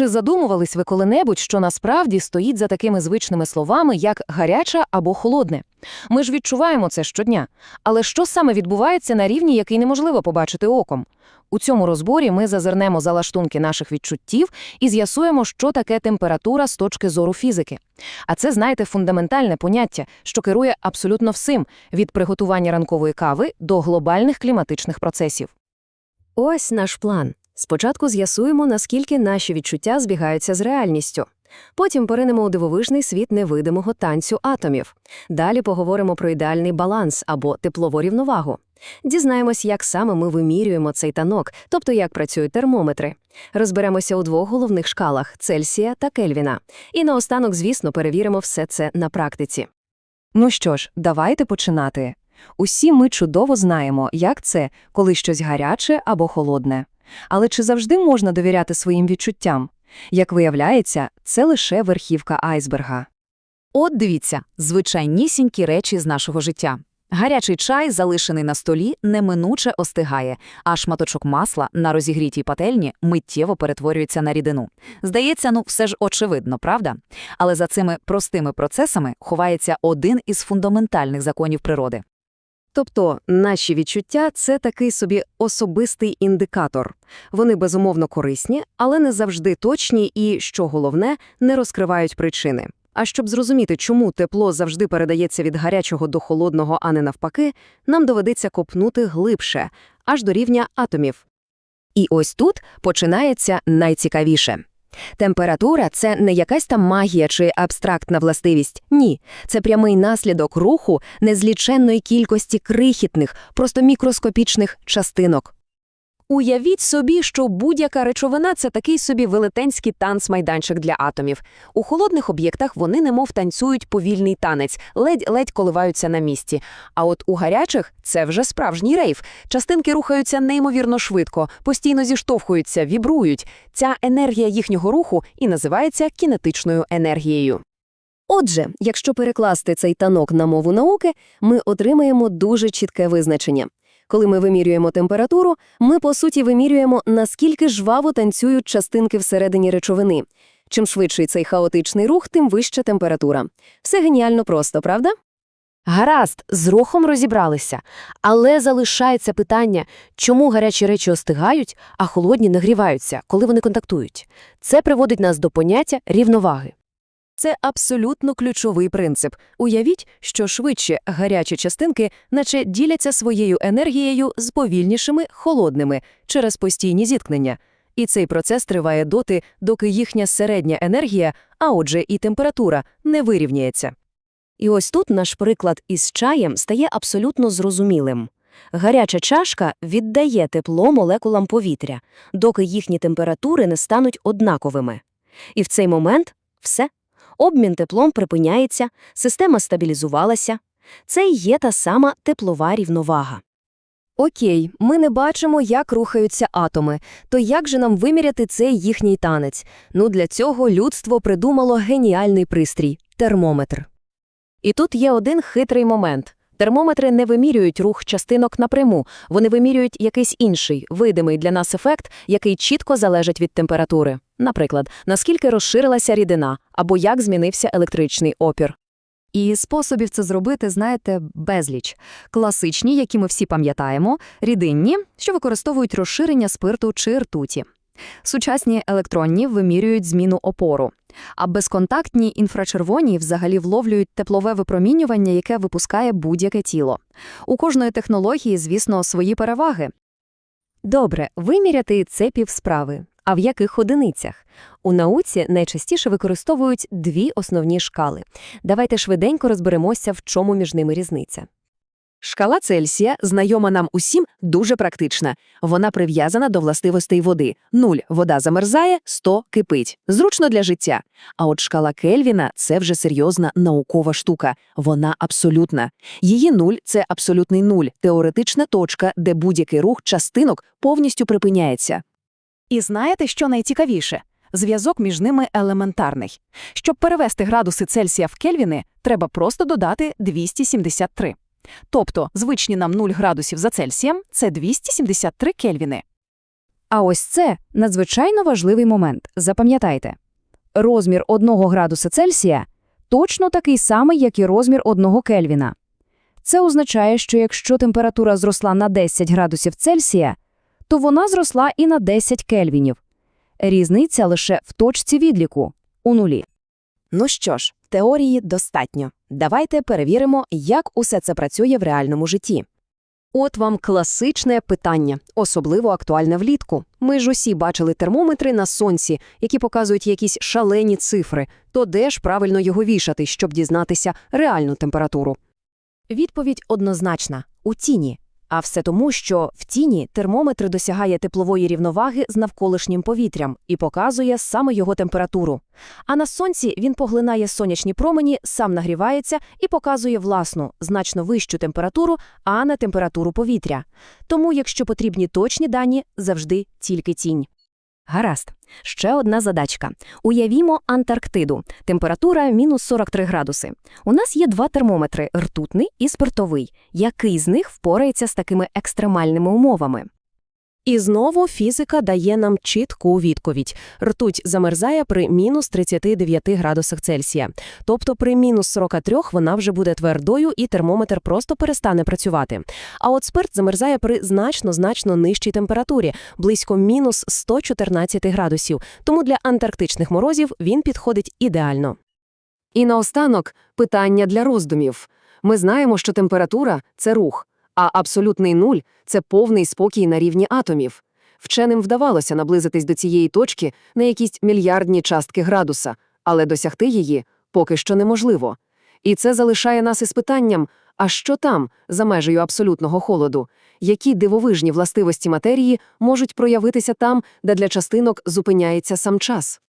Чи задумувались ви коли-небудь, що насправді стоїть за такими звичними словами, як гаряча або холодне? Ми ж відчуваємо це щодня. Але що саме відбувається на рівні, який неможливо побачити оком? У цьому розборі ми зазирнемо за лаштунки наших відчуттів і з'ясуємо, що таке температура з точки зору фізики. А це, знаєте, фундаментальне поняття, що керує абсолютно всім – від приготування ранкової кави до глобальних кліматичних процесів. Ось наш план. Спочатку з'ясуємо, наскільки наші відчуття збігаються з реальністю. Потім поринемо у дивовижний світ невидимого танцю атомів. Далі поговоримо про ідеальний баланс або теплову рівновагу. Дізнаємось, як саме ми вимірюємо цей танок, тобто як працюють термометри. Розберемося у двох головних шкалах Цельсія та Кельвіна. І наостанок, звісно, перевіримо все це на практиці. Ну що ж, давайте починати. Усі ми чудово знаємо, як це, коли щось гаряче або холодне. Але чи завжди можна довіряти своїм відчуттям? Як виявляється, це лише верхівка айсберга. От дивіться, звичайнісінькі речі з нашого життя. Гарячий чай, залишений на столі, неминуче остигає, а шматочок масла на розігрітій пательні миттєво перетворюється на рідину. Здається, ну все ж очевидно, правда? Але за цими простими процесами ховається один із фундаментальних законів природи. Тобто наші відчуття це такий собі особистий індикатор. Вони безумовно корисні, але не завжди точні і, що головне, не розкривають причини. А щоб зрозуміти, чому тепло завжди передається від гарячого до холодного, а не навпаки, нам доведеться копнути глибше, аж до рівня атомів. І ось тут починається найцікавіше. Температура – це не якась там магія чи абстрактна властивість. Ні, це прямий наслідок руху незліченної кількості крихітних, просто мікроскопічних частинок. Уявіть собі, що будь-яка речовина – це такий собі велетенський танцмайданчик для атомів. У холодних об'єктах вони немов танцюють повільний танець, ледь-ледь коливаються на місці. А от у гарячих – це вже справжній рейв. Частинки рухаються неймовірно швидко, постійно зіштовхуються, вібрують. Ця енергія їхнього руху і називається кінетичною енергією. Отже, якщо перекласти цей танок на мову науки, ми отримаємо дуже чітке визначення. Коли ми вимірюємо температуру, ми, по суті, вимірюємо, наскільки жваво танцюють частинки всередині речовини. Чим швидший цей хаотичний рух, тим вища температура. Все геніально просто, правда? Гаразд, з рухом розібралися. Але залишається питання, чому гарячі речі остигають, а холодні нагріваються, коли вони контактують. Це приводить нас до поняття рівноваги. Це абсолютно ключовий принцип. Уявіть, що швидше гарячі частинки наче діляться своєю енергією з повільнішими холодними через постійні зіткнення. І цей процес триває доти, доки їхня середня енергія, а отже і температура, не вирівняється. І ось тут наш приклад із чаєм стає абсолютно зрозумілим. Гаряча чашка віддає тепло молекулам повітря, доки їхні температури не стануть однаковими. І в цей момент все. Обмін теплом припиняється, система стабілізувалася. Це і є та сама теплова рівновага. Окей, ми не бачимо, як рухаються атоми, то як же нам виміряти цей їхній танець? Ну, для цього людство придумало геніальний пристрій – термометр. І тут є один хитрий момент. Термометри не вимірюють рух частинок напряму, вони вимірюють якийсь інший, видимий для нас ефект, який чітко залежить від температури. Наприклад, наскільки розширилася рідина або як змінився електричний опір. І способів це зробити, знаєте, безліч. Класичні, які ми всі пам'ятаємо, рідинні, що використовують розширення спирту чи ртуті. Сучасні електронні вимірюють зміну опору, а безконтактні інфрачервоні взагалі вловлюють теплове випромінювання, яке випускає будь-яке тіло. У кожної технології, звісно, свої переваги. Добре, виміряти це півсправи. А в яких одиницях? У науці найчастіше використовують дві основні шкали. Давайте швиденько розберемося, в чому між ними різниця. Шкала Цельсія, знайома нам усім, дуже практична. Вона прив'язана до властивостей води. 0 – вода замерзає, 100 – кипить. Зручно для життя. А от шкала Кельвіна – це вже серйозна наукова штука. Вона абсолютна. Її 0 – це абсолютний нуль, теоретична точка, де будь-який рух частинок повністю припиняється. І знаєте, що найцікавіше? Зв'язок між ними елементарний. Щоб перевести градуси Цельсія в Кельвіни, треба просто додати 273. Тобто звичні нам 0 градусів за Цельсієм – це 273 Кельвіни. А ось це надзвичайно важливий момент. Запам'ятайте. Розмір 1 градуса Цельсія точно такий самий, як і розмір 1 Кельвіна. Це означає, що якщо температура зросла на 10 градусів Цельсія, то вона зросла і на 10 кельвінів. Різниця лише в точці відліку – у нулі. Ну що ж, теорії достатньо. Давайте перевіримо, як усе це працює в реальному житті. От вам класичне питання, особливо актуальне влітку. Ми ж усі бачили термометри на сонці, які показують якісь шалені цифри. То де ж правильно його вішати, щоб дізнатися реальну температуру? Відповідь однозначна – у тіні. А все тому, що в тіні термометр досягає теплової рівноваги з навколишнім повітрям і показує саме його температуру. А на сонці він поглинає сонячні промені, сам нагрівається і показує власну, значно вищу температуру, а не температуру повітря. Тому, якщо потрібні точні дані, завжди тільки тінь. Гаразд. Ще одна задачка. Уявімо Антарктиду. Температура – мінус 43 градуси. У нас є два термометри – ртутний і спиртовий. Який з них впорається з такими екстремальними умовами? І знову фізика дає нам чітку відповідь. Ртуть замерзає при мінус 39 градусах Цельсія. Тобто при мінус 43 вона вже буде твердою і термометр просто перестане працювати. А от спирт замерзає при значно-значно нижчій температурі, близько мінус 114 градусів. Тому для антарктичних морозів він підходить ідеально. І наостанок питання для роздумів. Ми знаємо, що температура – це рух, а абсолютний нуль – це повний спокій на рівні атомів. Вченим вдавалося наблизитись до цієї точки на якісь мільярдні частки градуса, але досягти її поки що неможливо. І це залишає нас із питанням, а що там, за межею абсолютного холоду? Які дивовижні властивості матерії можуть проявитися там, де для частинок зупиняється сам час?